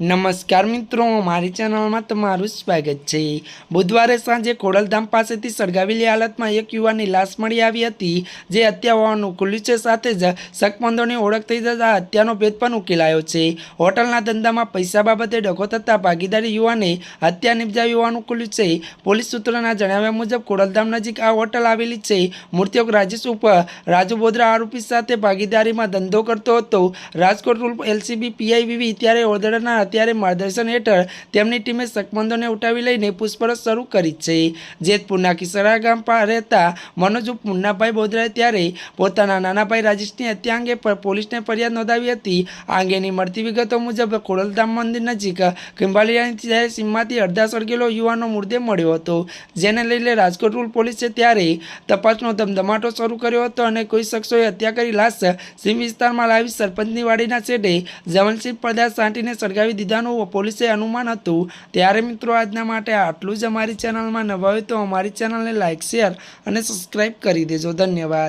નમસ્કાર મિત્રો, મારી ચેનલમાં તમારું સ્વાગત છે. બુધવારે સાંજે ખોડલધામ પાસેથી સળગાવેલી હાલતમાં એક યુવાનની લાશ મળી આવી હતી, જે હત્યા હોવાનું ખુલ્યું છે. સાથે જ શકમંદોની ઓળખ થઈ જતા હત્યાનો ભેદ પણ ઉકેલાયો છે. હોટલના ધંધામાં પૈસા બાબતે ડખો થતાં ભાગીદારી યુવાને હત્યા નિપજાવી હોવાનું ખુલ્યું છે. પોલીસ સૂત્રોના જણાવ્યા મુજબ, ખોડલધામ નજીક આ હોટલ આવેલી છે. મૃતક રાજેશ ઉપર રાજુ બોદરા આરોપી સાથે ભાગીદારીમાં ધંધો કરતો હતો. રાજકોટ રૂલ એલસીબી પીઆઈવીવી ત્યારે ઓર્ડરના અત્યારે માર્ગદર્શન હેઠળ તેમની ટીમે શકમંદોને ઉઠાવી લઈને પૂછપરછ શરૂ કરી છે. જેતપુરના કિસરા ગામ રહેતા મનોજ મુન્નાભાઈ બોદરાએ ત્યારે પોતાના નાનાભાઈ રાજેશની હત્યા અંગે પોલીસને ફરિયાદ નોંધાવી હતી. આ અંગેની મળતી વિગતો મુજબ ખોડલધામ મંદિર નજીક ખિંભાલિયાની સીમમાંથી અડધા સળગેલો યુવાનો મૃતદેહ મળ્યો હતો. જેને લઈને રાજકોટ રૂલ પોલીસે ત્યારે તપાસનો ધમધમાટો શરૂ કર્યો હતો અને કોઈ શખ્સોએ હત્યા કરી લાશ સીમ વિસ્તારમાં લાવી સરપંચની વાડીના છેડે જવનસિંહ પદાર્થ સાંટીને સળગાવી દીધાનું પોલીસે અનુમાન હતું. ત્યારે મિત્રો આજના માટે આટલું જ અમારી ચેનલમાં નવા હોય તો અમારી ચેનલને લાઇક શેર અને સબસ્ક્રાઈબ કરી દેજો. ધન્યવાદ.